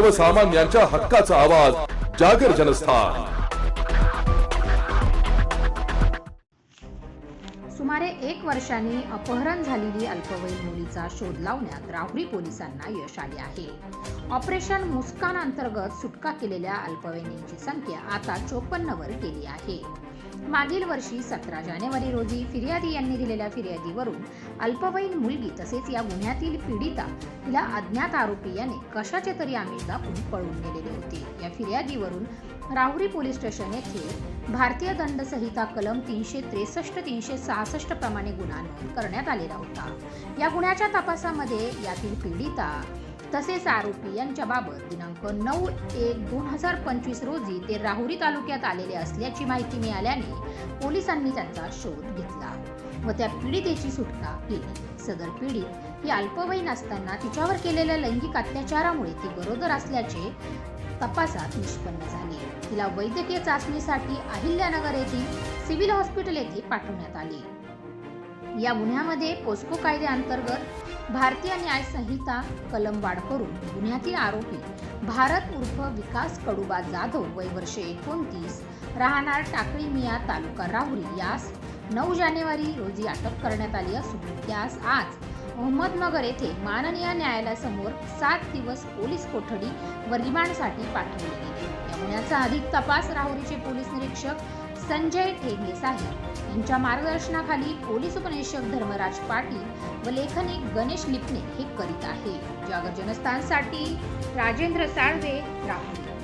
सर्वसामान्यांच्या हक्काचा आवाज जागर जनस्थान. सुमारे एक वर्षांनी अपहरण झालेली अल्पवयीन मुलीचा शोध लावण्यात राहुरी पोलिसांना यश आले आहे. ऑपरेशन मुस्कान अंतर्गत सुटका केलेल्या अल्पवयीनींची संख्या आता चोपन्नवर गेली आहे. मागील वर्षी सतरा जानेवारी रोजी फिर्यादी यांनी दिलेल्या फिर्यादीवरून अल्पवयीन मुलगी तसेच या गुन्ह्यातील पीडिता हिला अज्ञात आरोपी याने कशाचे तरी आमिष दाखवून पळून गेलेले होते. या फिर्यादीवरून राहुरी पोलीस स्टेशन येथे भारतीय दंड संहिता कलम तीनशे त्रेसष्ट तीनशे सहासष्ट प्रमाणे गुन्हा नोंद करण्यात आलेला होता. या गुन्ह्याच्या तपासामध्ये यातील पीडिता तसेच आरोपी यांच्याबाबत दिनांक नऊ एक दोन हजार पंचवीस रोजी ते राहुरी तालुक्यात आलेले असल्याची माहिती मिळाल्याने पोलिसांनी त्यांचा शोध घेतला व त्या पीडितेची सुटका केली. सदर पीडित ही अल्पवयीन असताना तिच्यावर केलेल्या लैंगिक अत्याचारामुळे ती गरोदर असल्याचे तपासात निष्पन्न झाले. तिला वैद्यकीय चाचणीसाठी अहिल्यानगर येथील सिव्हिल हॉस्पिटल येथे पाठवण्यात आले. या गुन्ह्यामध्ये पोस्को कायद्याअंतर्गत भारतीय न्याय संहिता कलम वाढ करून गुन्ह्यातील आरोपी भारत उर्फ विकास कडुबा जाधव वय वर्षे एकोणतीस राहणार टाकळी मिया तालुका राहुरी यास नऊ जानेवारी रोजी अटक करण्यात आली असून त्यास आज अहमदनगर येथे माननीय न्यायालयासमोर सात दिवस पोलीस कोठडी व रिमांडसाठी पाठवले गेले या गुन्ह्याचा अधिक तपास राहुरीचे पोलीस निरीक्षक संजय ठेंगे साहेब. यांच्या मार्गदर्शनाखाली पोलीस उपनिरीक्षक धर्मराज पाटील व लेखनिक गणेश लिपणे हे करीत आहे. जागर जनस्थानसाठी राजेंद्र साळवे राहुल.